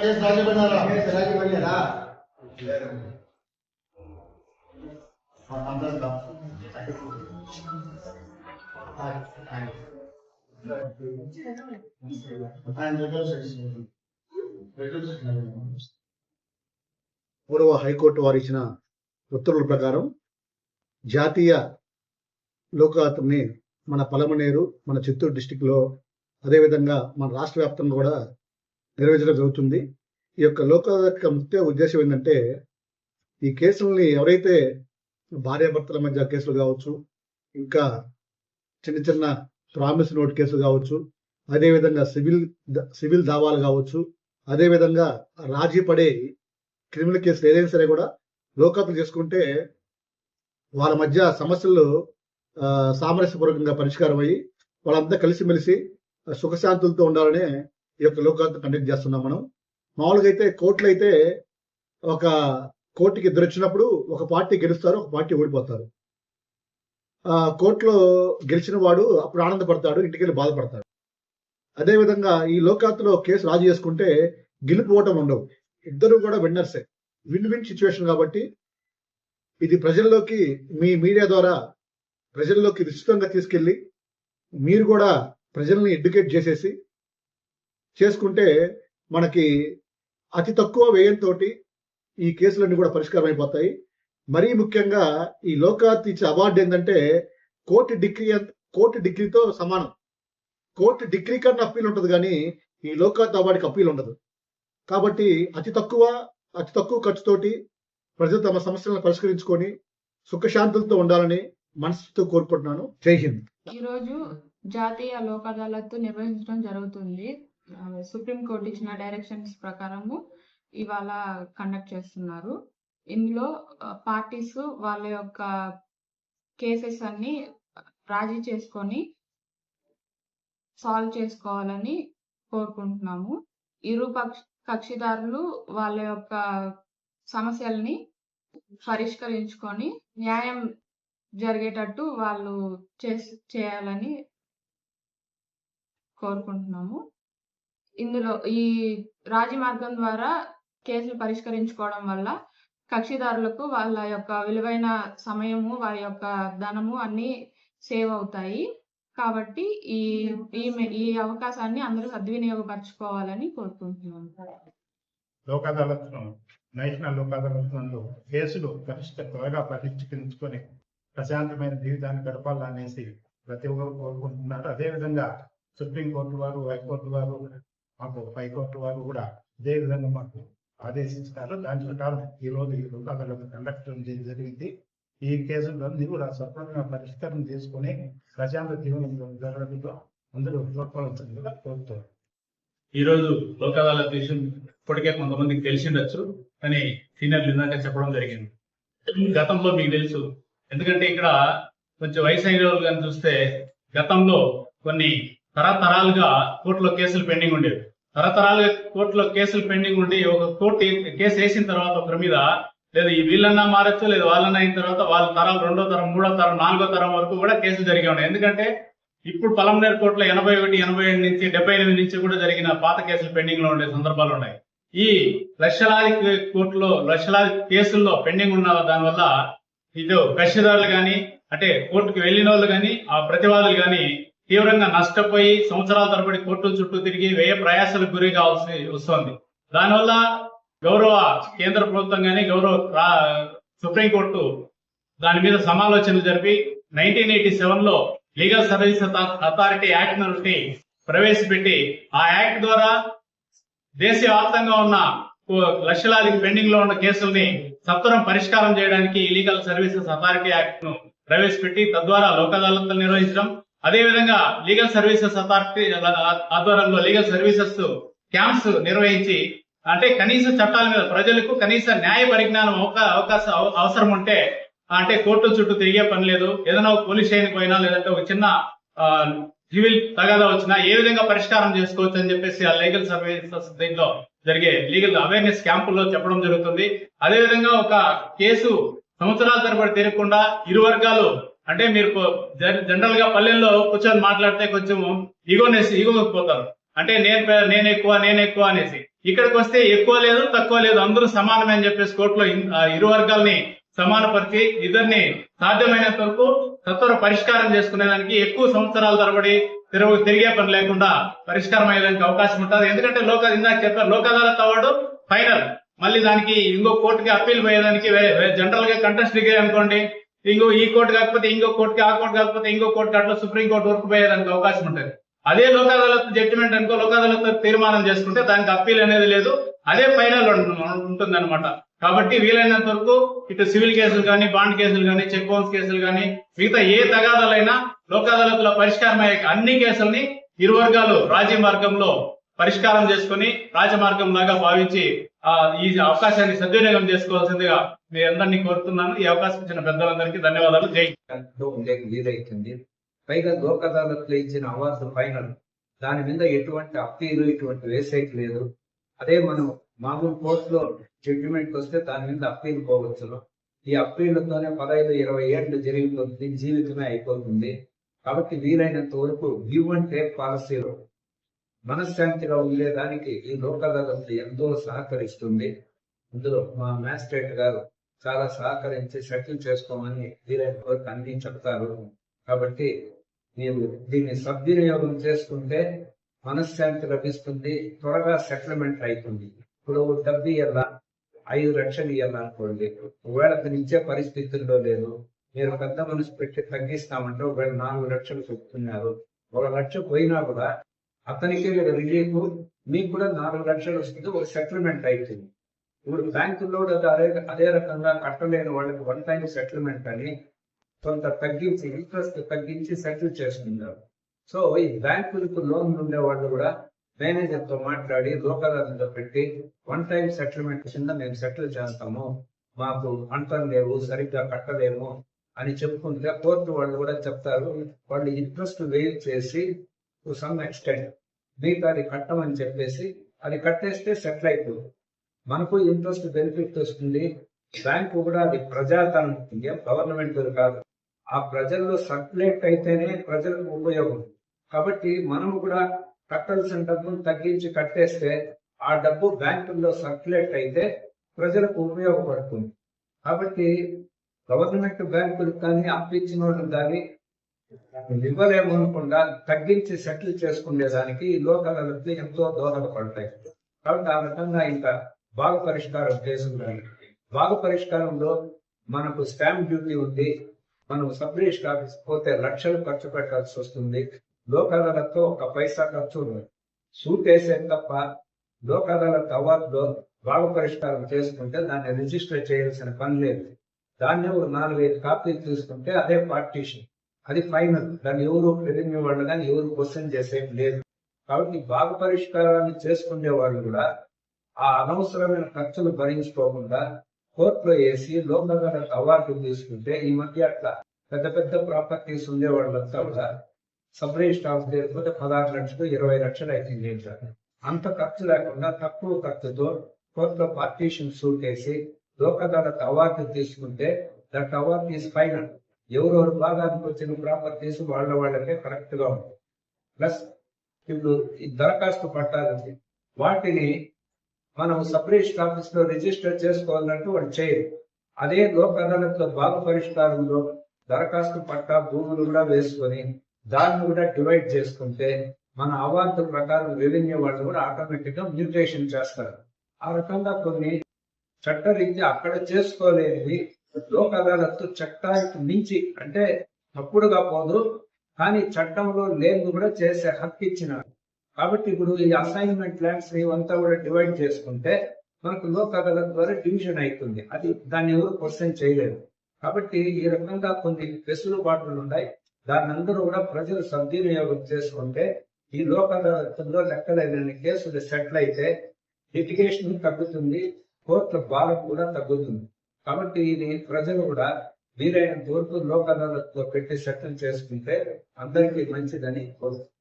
Case రాజీ పడినారా? రాజీ పడినారా? పూర్వ high court వారు ఇచ్చిన ఉత్తర్వుల ప్రకారం జాతీయ లోకాయుక్తని మన పలమనేరు మన చిత్తూరు డిస్టిక్లో అదేవిధంగా మన రాష్ట్ర వ్యాప్తంగా కూడా నిర్వహించడం జరుగుతుంది. ఈ యొక్క లోకాయుక్త ముఖ్య ఉద్దేశం ఏంటంటే ఈ కేసుల్ని ఎవరైతే భార్యాభర్తల మధ్య కేసులు కావచ్చు ఇంకా చిన్న చిన్న ప్రామిస్ నోట్ కేసులు కావచ్చు అదేవిధంగా సివిల్ సివిల్ దావాలు కావచ్చు అదేవిధంగా రాజీ పడే క్రిమినల్ కేసులు ఏదైనా సరే కూడా లోకప్లు చేసుకుంటే వాళ్ళ మధ్య సమస్యలు సామరస్యపూర్వకంగా పరిష్కారం అయ్యి వాళ్ళంతా కలిసిమెలిసి సుఖశాంతులతో ఉండాలనే ఈ యొక్క లోకాంత కండక్ట్ చేస్తున్నాం మనం. మామూలుగా అయితే కోర్టులు అయితే ఒక కోర్టుకి ఇద్దరు వచ్చినప్పుడు ఒక పార్టీ గెలుస్తారు ఒక పార్టీ ఓడిపోతారు. ఆ కోర్టులో గెలిచిన వాడు అప్పుడు ఆనందపడతాడు ఇంటికి వెళ్ళి బాధపడతాడు. అదేవిధంగా ఈ లోకాంతలో కేసు రాజు చేసుకుంటే గెలుపు ఓటం ఉండవు. ఇద్దరు కూడా విన్నర్సే విన్ విన్ సిచ్యువేషన్ కాబట్టి ఇది ప్రజల్లోకి మీ మీడియా ద్వారా ప్రజల్లోకి విస్తృతంగా తీసుకెళ్ళి మీరు కూడా ప్రజల్ని ఎడ్యుకేట్ చేసేసి చేసుకుంటే మనకి అతి తక్కువ వ్యయంతో ఈ కేసులన్నీ కూడా పరిష్కారం అయిపోతాయి మరీ ముఖ్యంగా ఈ లోకాత్ ఇచ్చే అవార్డు ఏంటంటే కోర్టు డిగ్రీ అంత- కోర్టు డిగ్రీతో సమానం. కోర్టు డిగ్రీ కన్నా అప్పీల్ ఉంటుంది కానీ ఈ లోకాత్ అవార్డుకి అప్పీల్ ఉండదు. కాబట్టి అతి తక్కువ అతి తక్కువ ఖర్చుతోటి ప్రజలు తమ సమస్యలను పరిష్కరించుకొని సుఖశాంతులతో ఉండాలని మనసుతో కోరుకుంటున్నాను. జై హింద్. ఈరోజు జాతీయ లోక్ అదాలత్ నిర్వహించడం జరుగుతుంది. సుప్రీంకోర్టు ఇచ్చిన డైరెక్షన్స్ ప్రకారము ఇవాళ కండక్ట్ చేస్తున్నారు. ఇందులో పార్టీస్ వాళ్ళ యొక్క కేసెస్ అన్ని రాజీ చేసుకొని సాల్వ్ చేసుకోవాలని కోరుకుంటున్నాము. ఇరు పక్ష కక్షిదారులు వాళ్ళ యొక్క సమస్యల్ని పరిష్కరించుకొని న్యాయం జరిగేటట్టు వాళ్ళు చేయాలని కోరుకుంటున్నాము. ఇందులో ఈ రాజీ మార్గం ద్వారా కేసులు పరిష్కరించుకోవడం వల్ల కక్షిదారులకు వాళ్ళ యొక్క విలువైన సమయము వారి యొక్క ధనము అన్ని సేవ్ అవుతాయి. కాబట్టి ఈ ఈ ఈ అవకాశాన్ని అందరూ సద్వినియోగపరచుకోవాలని కోరుకుంటున్నాము లోక్ అదాలత్ను నేషనల్ లోక్ అదాలత్ కేసులు గరిష్ట త్వరగా పరిష్కరించుకొని ప్రశాంతమైన జీవితాన్ని గడపాలనేసి ప్రతి ఒక్కరు కోరుకుంటున్నారు. అదేవిధంగా సుప్రీంకోర్టు వారు హైకోర్టు వారు మాకు హైకోర్టు వారు కూడా అదే విధంగా మాకు ఆదేశించినారు దాని ప్రకారం ఈ రోజు ఈ రోజు అక్కడ కండక్ట్ చేయడం జరిగింది. ఈ కేసులన్నీ కూడా సఫలంగా పరిష్కారం చేసుకొని ప్రశాంత జీవనం జరగడంలో అందరూ తోడ్పడవలసిందిగా కోరుతారు ఈ రోజు లోక్ అదాలత్ విషయం ఇప్పటికే కొంతమందికి తెలిసిండొచ్చు కానీ సీనియర్లు ఇందాక చెప్పడం జరిగింది. గతంలో మీకు తెలుసు ఎందుకంటే ఇక్కడ కొంచెం వయసు అయిన వాళ్ళు కానీ చూస్తే గతంలో కొన్ని తరతరాలుగా కోర్టులో కేసులు పెండింగ్ ఉండేవి. తరతరాలుగా కోర్టులో కేసులు పెండింగ్ ఉండి ఒక కోర్టు కేసు వేసిన తర్వాత ఒకరి మీద లేదు ఈ వీళ్ళన్నా మారచ్చు లేదు వాళ్ళన్నా అయిన తర్వాత వాళ్ళ తరాలు రెండో తరం మూడో తరం నాలుగో తరం వరకు కూడా కేసులు జరిగి ఉన్నాయి. ఎందుకంటే ఇప్పుడు పలంనేరు కోర్టులో ఎనభై ఒకటి ఎనభై ఏడు నుంచి డెబ్బై ఎనిమిది నుంచి కూడా జరిగిన పాత కేసులు పెండింగ్లో ఉండే సందర్భాలు ఉన్నాయి. ఈ లక్షలాది కే- కోర్టులో లక్షలాది కేసుల్లో పెండింగ్ ఉన్న దానివల్ల ఇది కక్షిదారులు కానీ అంటే కోర్టుకు వెళ్ళిన వాళ్ళు కానీ ఆ ప్రతివాదులు కానీ తీవ్రంగా నష్టపోయి సంవత్సరాల తరబడి కోర్టుల చుట్టూ తిరిగి వ్యయ ప్రయాసాలకు గురి కావాల్సి వస్తోంది. దానివల్ల గౌరవ కేంద్ర ప్రభుత్వం కానీ గౌరవ సుప్రీంకోర్టు దాని మీద సమాలోచనలు జరిపి నైన్టీన్ ఎయిటీ సెవెన్లో లీగల్ సర్వీస్ అథారిటీ యాక్ట్ నుండి ప్రవేశపెట్టి ఆ యాక్ట్ ద్వారా దేశవ్యాప్తంగా ఉన్న లక్షలాది పెండింగ్లో ఉన్న కేసుల్ని సత్వరం పరిష్కారం చేయడానికి ఈ లీగల్ సర్వీసెస్ అథారిటీ యాక్ట్ను ప్రవేశపెట్టి తద్వారా లోక్ అదాలత్లు నిర్వహించడం అదే విధంగా లీగల్ సర్వీసెస్ అథారిటీ ఆధ్వర్యంలో లీగల్ సర్వీసెస్ క్యాంప్స్ నిర్వహించి అంటే కనీస చట్టాల మీద ప్రజలకు కనీస న్యాయ పరిజ్ఞానం అవకాశం అవ- అవసరం ఉంటే అంటే కోర్టుల చుట్టూ తిరిగే పని లేదు. ఏదైనా పోలీస్ స్టేషన్ పోయినా లేదంటే ఒక చిన్న సివిల్ తగాదా వచ్చినా ఏ విధంగా పరిష్కారం చేసుకోవచ్చు అని చెప్పేసి ఆ లీగల్ సర్వీసెస్ దీంట్లో జరిగే లీగల్ అవేర్నెస్ క్యాంపుల్లో చెప్పడం జరుగుతుంది. అదే విధంగా ఒక కేసు సంవత్సరాల తరబడి తీరకుండా ఇరు వర్గాలు అంటే మీరు జనరల్గా పల్లెల్లో కూర్చొని మాట్లాడితే కొంచెం ఈగోనెస్ ఈగోపోతారు అంటే నేను నేను ఎక్కువ నేను ఎక్కువ అనేసి. ఇక్కడికి వస్తే ఎక్కువ లేదు తక్కువ లేదు అందరూ సమానమే అని చెప్పేసి కోర్టులో ఇరు వర్గాల్ని సమానపరిచి ఇద్దరిని సాధ్యమైనంత వరకు సత్వర పరిష్కారం చేసుకునేదానికి ఎక్కువ సంవత్సరాల తరబడి తిరుగు తిరిగే పని లేకుండా పరిష్కారం అయ్యేదానికి అవకాశం ఉంటుంది. ఎందుకంటే లోక ఇందాక చెప్పారు లోక్ అదాలత్ అవార్డు ఫైనల్. మళ్ళీ దానికి ఇంకో కోర్టుకి అప్పీల్ పోయేదానికి జనరల్గా కంటెస్ట్ డిగ్రీ అనుకోండి ఇంకో ఈ కోర్టు కాకపోతే ఇంకో కోర్టుకి ఆ కోర్టు కాకపోతే ఇంకో కోర్టు అట్లా సుప్రీం కోర్టు వరకు పోయేదానికి అవకాశం ఉంటుంది. అదే లోక్ అదాలత్ జడ్జిమెంట్ అనుకో లోక్ అదాలత్ తీర్మానం చేసుకుంటే దానికి అప్పీల్ అనేది లేదు. అదే ఫైనల్ ఉంటుంది అనమాట కాబట్టి వీలైనంత వరకు ఇటు సివిల్ కేసులు కానీ బాండ్ కేసులు కానీ చెక్ బౌన్స్ కేసులు కానీ మిగతా ఏ తగాదాలైనా లోక్ అదాలత్లో పరిష్కారం అయ్యే అన్ని కేసుల్ని ఇరు వర్గాలు రాజీ మార్గంలో పరిష్కారం చేసుకుని రాజమార్గం లాగా భావించి ఈ అవకాశాన్ని సద్వినియోగం చేసుకోవాల్సిందిగా మీ అందరినీ కోరుతున్నాను. ఈ అవకాశం ఇచ్చిన పెద్దలందరికీ ధన్యవాదాలు. జై వీలైతుంది. పైగా లోక్ అదాలత్లో ఇచ్చిన అవార్డు ఫైనల్. దాని మీద ఎటువంటి అప్పీలు ఇటువంటి వేసేకి లేదు. అదే మనం మామూలు కోర్టులో జడ్జిమెంట్ వస్తే దాని మీద అప్పీల్ పోవచ్చు ఈ అప్పీళ్ళతోనే పదహైదు ఇరవై ఏళ్ళు జరిగిపోతుంది. జీవితమే అయిపోతుంది. కాబట్టి వీలైనంత వరకు వ్యూ అండ్ టేక్ పాలసీలో. మనశ్శాంతిగా ఉండేదానికి ఈ లోక్ ఎంతో సహకరిస్తుంది. ఇందులో మా మ్యాజిస్ట్రేట్ గారు చాలా సహకరించి సెటిల్ చేసుకోమని వీలైన వరకు అన్ని చెప్తారు కాబట్టి ನೀವು దీన్ని సద్వినియోగం చేసుకుంటే మనశ్శాంతి లభిస్తుంది త్వరగా సెటిల్మెంట్ అవుతుంది. ఇప్పుడు డబ్బు ఇవ్వాల ఐదు లక్షలు ఇవ్వాలనుకోండి ఒకవేళ అతను ఇచ్చే పరిస్థితుల్లో లేదు మీరు పెద్ద మనసు పెట్టి తగ్గిస్తామంటే ఒకవేళ నాలుగు లక్షలు చెప్తున్నారు. ఒక లక్ష పోయినా కూడా అతనికి రిలీఫ్ మీకు కూడా నాలుగు లక్షలు వస్తుంది. ఒక సెటిల్మెంట్ అవుతుంది ఇప్పుడు బ్యాంకుల్లో అదే అదే రకంగా కట్టలేని వాళ్ళకి వన్ టైం సెటిల్మెంట్ అని కొంత తగ్గించి ఇంట్రెస్ట్ తగ్గించి సెటిల్ చేస్తున్నారు సో ఈ బ్యాంకులకు లోన్ ఉండే వాళ్ళు కూడా మేనేజర్తో మాట్లాడి లోకల్ పెట్టి వన్ టైం సెటిల్మెంట్ కింద మేము సెటిల్ చేస్తాము. మాకు అంతం లేవు సరిగ్గా కట్టలేము అని చెప్పుకుంటే కోర్టు వాళ్ళు కూడా చెప్తారు. వాళ్ళు ఇంట్రెస్ట్ వేవ్ చేసి టు సమ్ ఎక్స్టెంట్ మీకు అది కట్టమని చెప్పేసి అది కట్టేస్తే సెటిల్ అయిపోదు. మనకు ఇంట్రెస్ట్ బెనిఫిట్ వస్తుంది. బ్యాంకు కూడా అది ప్రజాధనం గవర్నమెంట్ కాదు. ఆ ప్రజల్లో సర్క్యులేట్ అయితేనే ప్రజలకు ఉపయోగం. కాబట్టి మనము కూడా కట్టాల్సిన డబ్బును తగ్గించి కట్టేస్తే ఆ డబ్బు బ్యాంకుల్లో సర్క్యులేట్ అయితే ప్రజలకు ఉపయోగపడుతుంది. కాబట్టి గవర్నమెంట్ బ్యాంకులకు కానీ అప్పించిన వాళ్ళకి కానీ ఇవ్వలేమనకుండా తగ్గించి సెటిల్ చేసుకునేదానికి ఈ లబ్ధి ఎంతో దోహదపడతాయి. కాబట్టి ఆ రకంగా ఇంకా బాగు పరిష్కారం చేసుకున్నాను బాగు పరిష్కారంలో మనకు స్టాంప్ డ్యూటీ ఉంది. మనం సబ్ రిజిస్టర్ ఆఫీస్ పోతే లక్షలు ఖర్చు పెట్టాల్సి వస్తుంది. లోకాలతో ఒక పైసా ఖర్చు ఉంది సూట్ వేసే తప్ప లోక్ అవార్డులో పరిష్కారం చేసుకుంటే దాన్ని రిజిస్టర్ చేయాల్సిన పని లేదు. దాన్ని ఒక నాలుగైదు కాపీలు తీసుకుంటే అదే పార్టీషన్. అది ఫైనల్ దాన్ని ఎవరు రెవెన్యూ వాళ్ళు కానీ ఎవరు క్వశ్చన్ చేసేది లేదు. కాబట్టి బాగా పరిష్కారాన్ని చేసుకునే వాళ్ళు కూడా ఆ అనవసరమైన ఖర్చులు భరించుకోకుండా కోర్టులో వేసి లోక్ అవార్డు తీసుకుంటే ఈ మధ్య అట్లా పెద్ద పెద్ద ప్రాపర్టీస్ ఉండే వాళ్ళంతా కూడా సబ్ రిజిస్టర్ లేకపోతే పదహారు లక్షలు ఇరవై లక్షలు అవుతుంది లేదు అంత ఖర్చు లేకుండా తక్కువ ఖర్చుతో కోర్టులో పార్టీషన్ సూట్ వేసి లోక్ అవార్డు తీసుకుంటే దట్ అవార్డు ఈస్ ఫైనల్ ఎవరెవరు భాగానికి వచ్చిన ప్రాపర్టీస్ వాళ్ళ వాళ్ళకే కరెక్ట్గా ఉంటుంది. ప్లస్ ఇప్పుడు ఈ దరఖాస్తు పట్టాలి వాటిని మనం సపరేషన్ ఆఫీస్లో రిజిస్టర్ చేసుకోవాలంటే వాళ్ళు చేయరు. అదే లోక్ అదాలత్లో భాగ పరిష్కారంలో దరఖాస్తు పట్టా భూములు కూడా వేసుకొని దాన్ని కూడా డివైడ్ చేసుకుంటే మన అవార్డు ప్రకారం రెవెన్యూ వాళ్ళు కూడా ఆటోమేటిక్గా మ్యూటేషన్ చేస్తారు. ఆ రకంగా కొన్ని చట్టరీత్యా అక్కడ చేసుకోలేనివి లోక్ అదాలత్ చట్టానికి మించి అంటే తప్పుడుగా పోదు కానీ చట్టంలో లేని కూడా చేసే హక్కు ఇచ్చినారు. కాబట్టి ఇప్పుడు ఈ అసైన్మెంట్ ల్యాండ్స్ ఇవంతా కూడా డివైడ్ చేసుకుంటే మనకు లోక్ అదాలత్ ద్వారా డివిజన్ అవుతుంది అది దాన్ని ఎవరు క్వశ్చన్ చేయలేదు కాబట్టి ఈ రకంగా కొన్ని వెసులుబాట్లు ఉన్నాయి. దాన్ని అందరూ కూడా ప్రజలు సద్వినియోగం చేసుకుంటే ఈ లోక్ అదాలత్లో లెక్కలేని కేసులు సెటిల్ అయితే లిటిగేషన్ తగ్గుతుంది కోర్టుల భారం కూడా తగ్గుతుంది. కాబట్టి ఇది ప్రజలు కూడా మీరైన తూర్పు లోక్ పెట్టి సెటిల్ చేసుకుంటే అందరికీ మంచిదని కోరుతున్నాను